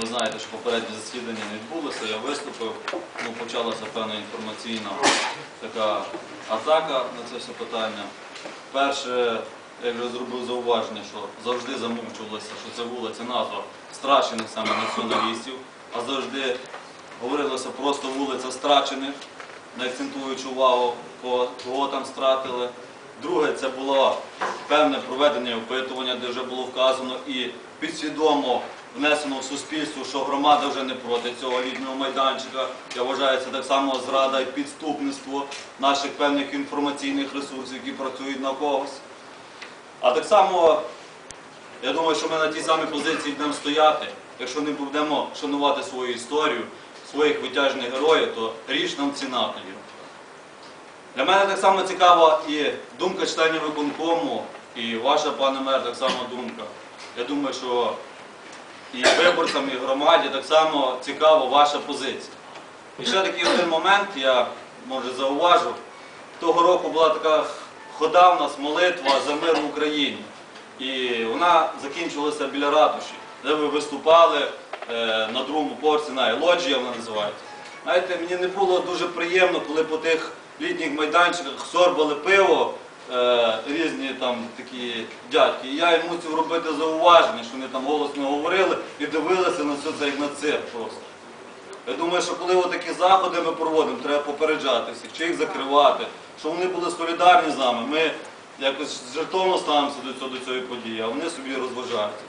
Ви знаєте, що попереднє засідання не відбулося, я виступив, ну, почалася певна інформаційна така атака на це все питання. Перше, я вже зробив зауваження, що завжди замовчувалося, що це вулиця назва страчених саме націоналістів, а завжди говорилося просто вулиця страчених, не акцентуючи увагу, кого, кого там стратили. Друге, це було певне проведення опитування, де вже було вказано і підсвідомо внесено в суспільство, що громада вже не проти цього літнього майданчика. Я вважаю, це так само зрада і підступництво наших певних інформаційних ресурсів, які працюють на когось. А так само, я думаю, що ми на тій самій позиції будемо стояти. Якщо не будемо шанувати свою історію, своїх витяжних героїв, то річ нам ціна тоді. Для мене так само цікава і думка членів виконкому, і ваша, пане мер, так само думка. Я думаю, що і виборцям, і громаді так само цікава ваша позиція. І ще такий один момент, я може зауважу. Того року була така хода в нас молитва за мир в Україні. І вона закінчилася біля ратуші, де ви виступали е, на другому поверсі, на лоджія вона називається. Знаєте, мені не було дуже приємно, коли по тих літніх майданчиках сорбали пиво е, різні там такі дядьки. І я їм мусив робити зауваження, що вони там голосно говорили і дивилися на все це як на цирк просто. Я думаю, що коли такі заходи ми проводимо, треба попереджати всіх, чи їх закривати, щоб вони були солідарні з нами. Ми якось жертовно ставимося до цього до цієї події, а вони собі розважаються.